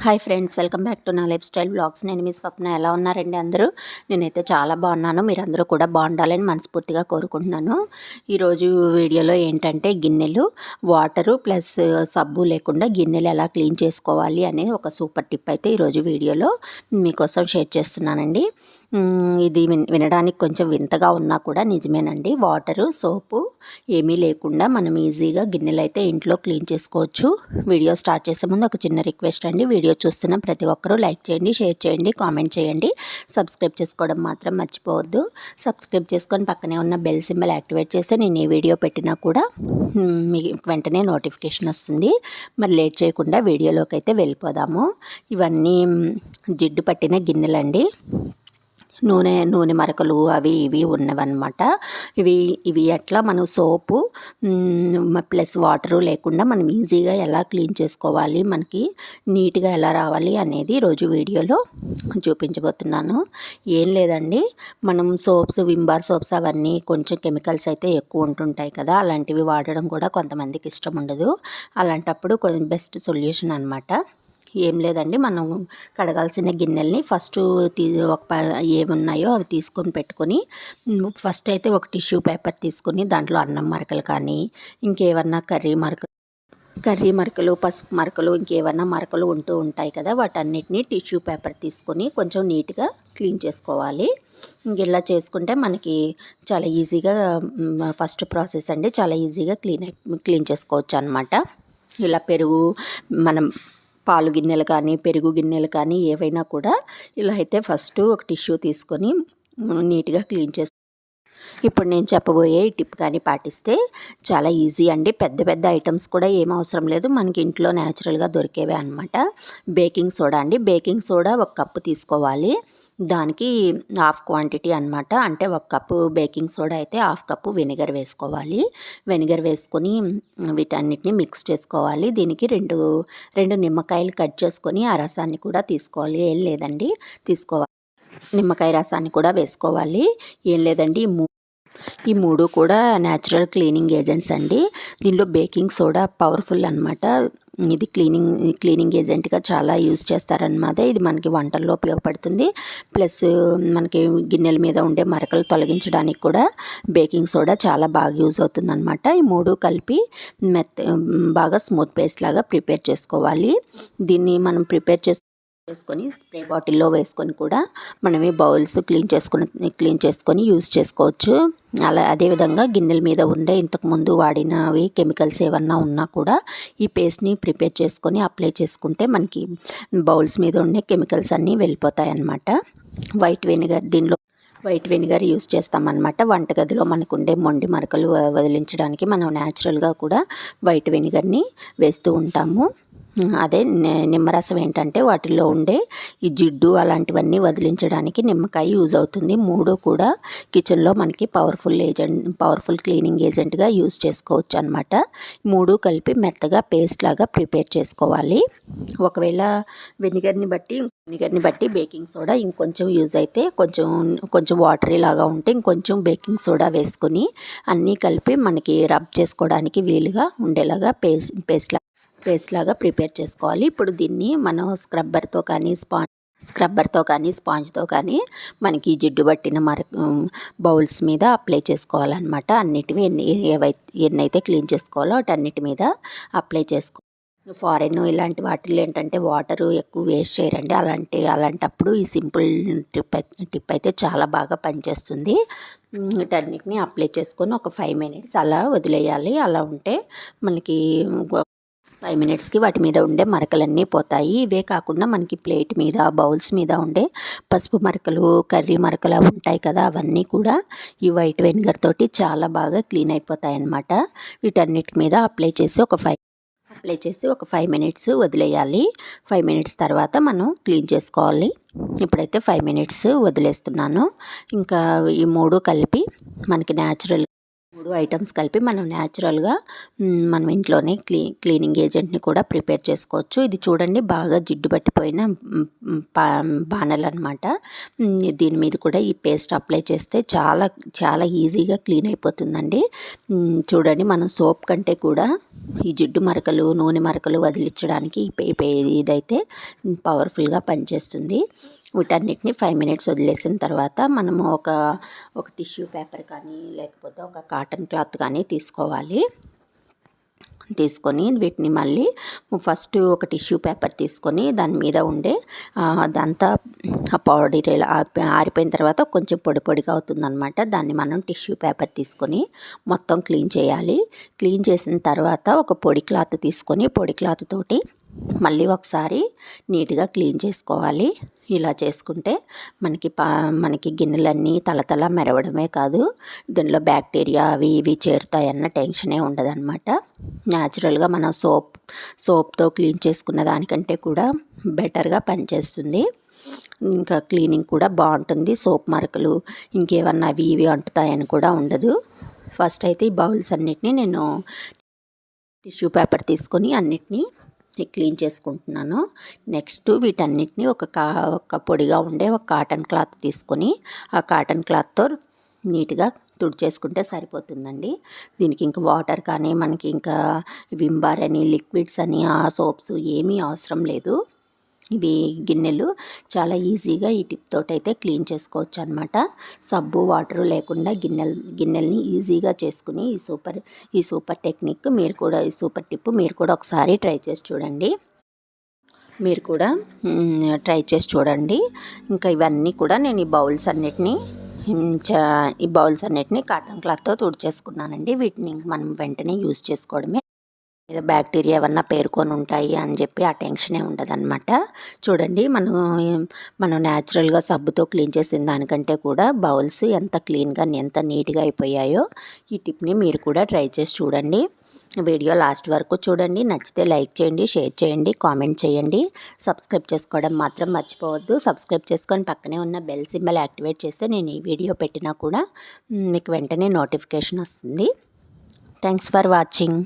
Hi friends welcome back to నా lifestyle blogs. నేను మీ స్వప్న. ఎలా ఉన్నారండి అందరూ? నేనైతే చాలా బాగున్నాను. మీరందరూ కూడా బాగుండాలని మనస్ఫూర్తిగా కోరుకుంటున్నాను. ఈరోజు వీడియోలో ఏంటంటే గిన్నెలు వాటరు ప్లస్ సబ్బు లేకుండా గిన్నెలు ఎలా క్లీన్ చేసుకోవాలి అనే ఒక సూపర్ టిప్ అయితే ఈరోజు వీడియోలో మీకోసం షేర్ చేస్తున్నానండి. ఇది వినడానికి కొంచెం వింతగా ఉన్నా కూడా నిజమేనండి. వాటరు సోపు ఏమీ లేకుండా మనం ఈజీగా గిన్నెలు అయితే ఇంట్లో క్లీన్ చేసుకోవచ్చు. వీడియో స్టార్ట్ చేసే ముందు ఒక చిన్న రిక్వెస్ట్ అండి. వీడియో చూస్తున్న ప్రతి ఒక్కరూ లైక్ చేయండి షేర్ చేయండి కామెంట్ చేయండి. సబ్స్క్రైబ్ చేసుకోవడం మాత్రం మర్చిపోవద్దు. సబ్స్క్రైబ్ చేసుకొని పక్కనే ఉన్న బెల్ సింబల్ యాక్టివేట్ చేస్తే నేను ఏ వీడియో పెట్టినా కూడా మీకు వెంటనే నోటిఫికేషన్ వస్తుంది. మరి లేట్ చేయకుండా వీడియోలోకి అయితే వెళ్ళిపోదాము. ఇవన్నీ జిడ్డు పట్టిన గిన్నెలండి. నూనె నూనె మరకలు అవి ఇవి ఉన్నవన్నమాట. ఇవి ఇవి ఎట్లా మనం సోపు ప్లస్ వాటరు లేకుండా మనం ఈజీగా ఎలా క్లీన్ చేసుకోవాలి మనకి నీట్గా ఎలా రావాలి అనేది రోజు వీడియోలో చూపించబోతున్నాను. ఏం లేదండి. మనం సోప్స్ వింబార్ సోప్స్ అవన్నీ కొంచెం కెమికల్స్ అయితే ఎక్కువ ఉంటుంటాయి కదా అలాంటివి వాడడం కూడా కొంతమందికి ఇష్టం ఉండదు. అలాంటప్పుడు కొంచెం బెస్ట్ సొల్యూషన్ అనమాట ఏం లేదండి. మనం కడగాల్సిన గిన్నెల్ని ఫస్ట్ తీ ఒక ఏమున్నాయో అవి తీసుకొని పెట్టుకొని ఫస్ట్ అయితే ఒక టిష్యూ పేపర్ తీసుకొని దాంట్లో అన్నం మరకలు కానీ ఇంకేమన్నా కర్రీ మరకలు కర్రీ మరకలు పసుపు మరకలు ఇంకేమన్నా మరకలు ఉంటూ ఉంటాయి కదా వాటన్నిటిని టిష్యూ పేపర్ తీసుకొని కొంచెం నీట్గా క్లీన్ చేసుకోవాలి. ఇలా చేసుకుంటే మనకి చాలా ఈజీగా ఫస్ట్ ప్రాసెస్ అండి. చాలా ఈజీగా క్లీన్ క్లీన్ చేసుకోవచ్చు అనమాట ఇలా పెరుగు మనం పాలు గిన్నెలు కానీ పెరుగు గిన్నెలు కానీ ఏవైనా కూడా ఇలా అయితే ఫస్ట్ ఒక టిష్యూ తీసుకొని నీట్గా క్లీన్ చేసి ఇప్పుడు నేను చెప్పబోయే ఈ టిప్ కానీ పాటిస్తే చాలా ఈజీ అండి. పెద్ద పెద్ద ఐటమ్స్ కూడా ఏం అవసరం లేదు. మనకి ఇంట్లో న్యాచురల్గా దొరికేవే అనమాట బేకింగ్ సోడా అండి. బేకింగ్ సోడా ఒక కప్పు తీసుకోవాలి. దానికి హాఫ్ క్వాంటిటీ అనమాట అంటే ఒక కప్పు బేకింగ్ సోడా అయితే హాఫ్ కప్పు వెనిగర్ వేసుకోవాలి. వెనిగర్ వేసుకొని వీటన్నిటిని మిక్స్ చేసుకోవాలి. దీనికి రెండు రెండు నిమ్మకాయలు కట్ చేసుకొని ఆ రసాన్ని కూడా తీసుకోవాలి. ఏం లేదండి. తీసుకోవాలి. నిమ్మకాయ రసాన్ని కూడా వేసుకోవాలి. ఏం లేదండి. ఈ మూడు కూడా న్యాచురల్ క్లీనింగ్ ఏజెంట్స్ అండి. దీనిలో బేకింగ్ సోడా పవర్ఫుల్ అనమాట ఇది క్లీనింగ్ క్లీనింగ్ ఏజెంట్గా చాలా యూజ్ చేస్తారనమాట ఇది మనకి వంటల్లో ఉపయోగపడుతుంది. ప్లస్ మనకి గిన్నెల మీద ఉండే మరకలు తొలగించడానికి కూడా బేకింగ్ సోడా చాలా బాగా యూజ్ అవుతుందన్నమాట. ఈ మూడు కలిపి మెత్త బాగా స్మూత్ పేస్ట్ లాగా ప్రిపేర్ చేసుకోవాలి. దీన్ని మనం ప్రిపేర్ చేసు వేసుకొని స్ప్రే బాటిల్లో వేసుకొని కూడా మనమే బౌల్స్ క్లీన్ చేసుకుని క్లీన్ చేసుకొని యూస్ చేసుకోవచ్చు. అలా అదేవిధంగా గిన్నెల మీద ఉండే ఇంతకుముందు వాడినవి కెమికల్స్ ఏమన్నా ఉన్నా కూడా ఈ పేస్ట్ని ప్రిపేర్ చేసుకొని అప్లై చేసుకుంటే మనకి బౌల్స్ మీద ఉండే కెమికల్స్ అన్నీ వెళ్ళిపోతాయి అన్నమాట వైట్ వెనిగర్ దీనిలో వైట్ వెనిగర్ యూస్ చేస్తామన్నమాట. వంటగదిలో మనకు ఉండే మొండి మరకలు వదిలించడానికి మనం న్యాచురల్గా కూడా వైట్ వెనిగర్ని వేస్తూ ఉంటాము. అదే నిమ్మరసం ఏంటంటే వాటిల్లో ఉండే ఈ జిడ్డు అలాంటివన్నీ వదిలించడానికి నిమ్మకాయ యూజ్ అవుతుంది. మూడు కూడా కిచెన్లో మనకి పవర్ఫుల్ ఏజెంట్ పవర్ఫుల్ క్లీనింగ్ ఏజెంట్గా యూజ్ చేసుకోవచ్చు అనమాట మూడు కలిపి మెత్తగా పేస్ట్ లాగా ప్రిపేర్ చేసుకోవాలి. ఒకవేళ వెనిగర్ని బట్టి వెనిగర్ని బట్టి బేకింగ్ సోడా ఇంకొంచెం యూజ్ అయితే కొంచెం కొంచెం వాటరీ లాగా ఉంటే ఇంకొంచెం బేకింగ్ సోడా వేసుకొని అన్నీ కలిపి మనకి రబ్ చేసుకోవడానికి వీలుగా ఉండేలాగా పేస్ట్ పేస్ట్ పేస్ట్ లాగా ప్రిపేర్ చేసుకోవాలి. ఇప్పుడు దీన్ని మనం స్క్రబ్బర్తో కానీ స్పాంజ్ స్క్రబ్బర్తో కానీ స్పాంజ్తో కానీ మనకి జిడ్డు పట్టిన మర బౌల్స్ మీద అప్లై చేసుకోవాలన్నమాట. అన్నిటివి ఎన్ని ఏవైతే ఎన్నైతే క్లీన్ చేసుకోవాలో వాటన్నిటి మీద అప్లై చేసుకో ఫారెన్ ఇలాంటి వాటిల్లో ఏంటంటే వాటర్ ఎక్కువ వేస్ట్ చేయరండి. అలాంటి అలాంటప్పుడు ఈ సింపుల్ టిప్ టిప్ అయితే చాలా బాగా పనిచేస్తుంది. వీటన్నిటిని అప్లై చేసుకొని ఒక ఫైవ్ మినిట్స్ అలా వదిలేయాలి. అలా ఉంటే మనకి ఫైవ్ మినిట్స్కి వాటి మీద ఉండే మరకలన్నీ పోతాయి. ఇవే కాకుండా మనకి ప్లేట్ మీద బౌల్స్ మీద ఉండే పసుపు మరకలు కర్రీ మరకలు ఉంటాయి కదా అవన్నీ కూడా ఈ వైట్ వెనిగర్ తోటి చాలా బాగా క్లీన్ అయిపోతాయి అన్నమాట. వీటన్నిటి మీద అప్లై చేసి ఒక ఫైవ్ అప్లై చేసి ఒక ఫైవ్ మినిట్స్ వదిలేయాలి. ఫైవ్ మినిట్స్ తర్వాత మనం క్లీన్ చేసుకోవాలి. ఇప్పుడైతే ఫైవ్ మినిట్స్ వదిలేస్తున్నాను. ఇంకా ఈ మూడు కలిపి మనకి న్యాచురల్ మూడు ఐటమ్స్ కలిపి మనం న్యాచురల్గా మనం ఇంట్లోనే క్లీ క్లీనింగ్ ఏజెంట్ని కూడా ప్రిపేర్ చేసుకోవచ్చు. ఇది చూడండి బాగా జిడ్డు పట్టిపోయిన పా బాణలు అనమాట దీని మీద కూడా ఈ పేస్ట్ అప్లై చేస్తే చాలా చాలా ఈజీగా క్లీన్ అయిపోతుందండి. చూడండి మనం సోప్ కంటే కూడా ఈ జిడ్డు మరకలు నూనె మరకలు వదిలించడానికి ఈ ఇదైతే పవర్ఫుల్గా పనిచేస్తుంది. వీటన్నిటిని ఫైవ్ మినిట్స్ వదిలేసిన తర్వాత మనము ఒక ఒక టిష్యూ పేపర్ కానీ లేకపోతే ఒక కాటన్ క్లాత్ కానీ తీసుకోవాలి. తీసుకొని వీటిని మళ్ళీ ఫస్ట్ ఒక టిష్యూ పేపర్ తీసుకొని దాని మీద ఉండే అదంతా పౌడర్ ఆరిపోయిన తర్వాత కొంచెం పొడి పొడిగా అవుతుందన్నమాట. దాన్ని మనం టిష్యూ పేపర్ తీసుకొని మొత్తం క్లీన్ చేయాలి. క్లీన్ చేసిన తర్వాత ఒక పొడి క్లాత్ తీసుకొని పొడి క్లాత్ తోటి మళ్ళీ ఒకసారి నీట్గా క్లీన్ చేసుకోవాలి. ఇలా చేసుకుంటే మనకి పా మనకి గిన్నెలన్నీ తలతల మెరవడమే కాదు దీనిలో బ్యాక్టీరియా అవి ఇవి చేరుతాయన్న టెన్షనే ఉండదన్నమాట. న్యాచురల్గా మనం సోప్ సోప్తో క్లీన్ చేసుకున్న దానికంటే కూడా బెటర్గా పనిచేస్తుంది. ఇంకా క్లీనింగ్ కూడా బాగుంటుంది. సోప్ మరకలు ఇంకేమన్నా అవి ఇవి అంటుతాయని కూడా ఉండదు. ఫస్ట్ అయితే ఈ బౌల్స్ అన్నిటినీ నేను టిష్యూ పేపర్ తీసుకొని అన్నిటినీ క్లీన్ చేసుకుంటున్నాను. నెక్స్ట్ వీటన్నిటిని ఒక కా ఒక పొడిగా ఉండే ఒక కాటన్ క్లాత్ తీసుకొని ఆ కాటన్ క్లాత్తో నీట్గా తుడిచేసుకుంటే సరిపోతుందండి. దీనికి ఇంకా వాటర్ కానీ మనకి ఇంకా వింబార్ అని లిక్విడ్స్ అని ఆ సోప్స్ ఏమీ అవసరం లేదు. ఇవి గిన్నెలు చాలా ఈజీగా ఈ టిప్ తోటైతే అయితే క్లీన్ చేసుకోవచ్చు అనమాట సబ్బు వాటర్ లేకుండా గిన్నెలు గిన్నెల్ని ఈజీగా చేసుకుని ఈ సూపర్ ఈ సూపర్ టెక్నిక్ మీరు కూడా ఈ సూపర్ టిప్ మీరు కూడా ఒకసారి ట్రై చేసి చూడండి. మీరు కూడా ట్రై చేసి చూడండి. ఇంకా ఇవన్నీ కూడా నేను ఈ బౌల్స్ అన్నిటినీ ఈ బౌల్స్ అన్నిటినీ కాటన్ క్లాత్తో తుడిచేసుకున్నానండి. వీటిని మనం వెంటనే యూజ్ చేసుకోవడమే. ఏదో బ్యాక్టీరియా ఏమన్నా పేరుకొని ఉంటాయి అని చెప్పి ఆ టెన్షనే ఉండదన్నమాట. చూడండి మనం మనం న్యాచురల్గా సబ్బుతో క్లీన్ చేసిన దానికంటే కూడా బౌల్స్ ఎంత క్లీన్గా ఎంత నీట్గా అయిపోయాయో ఈ టిప్ని మీరు కూడా ట్రై చేసి చూడండి. వీడియో లాస్ట్ వరకు చూడండి. నచ్చితే లైక్ చేయండి షేర్ చేయండి కామెంట్ చేయండి. సబ్స్క్రైబ్ చేసుకోవడం మాత్రం మర్చిపోవద్దు. సబ్స్క్రైబ్ చేసుకొని పక్కనే ఉన్న బెల్ సింబల్ యాక్టివేట్ చేస్తే నేను ఈ వీడియో పెట్టినా కూడా మీకు వెంటనే నోటిఫికేషన్ వస్తుంది. Thanks for watching.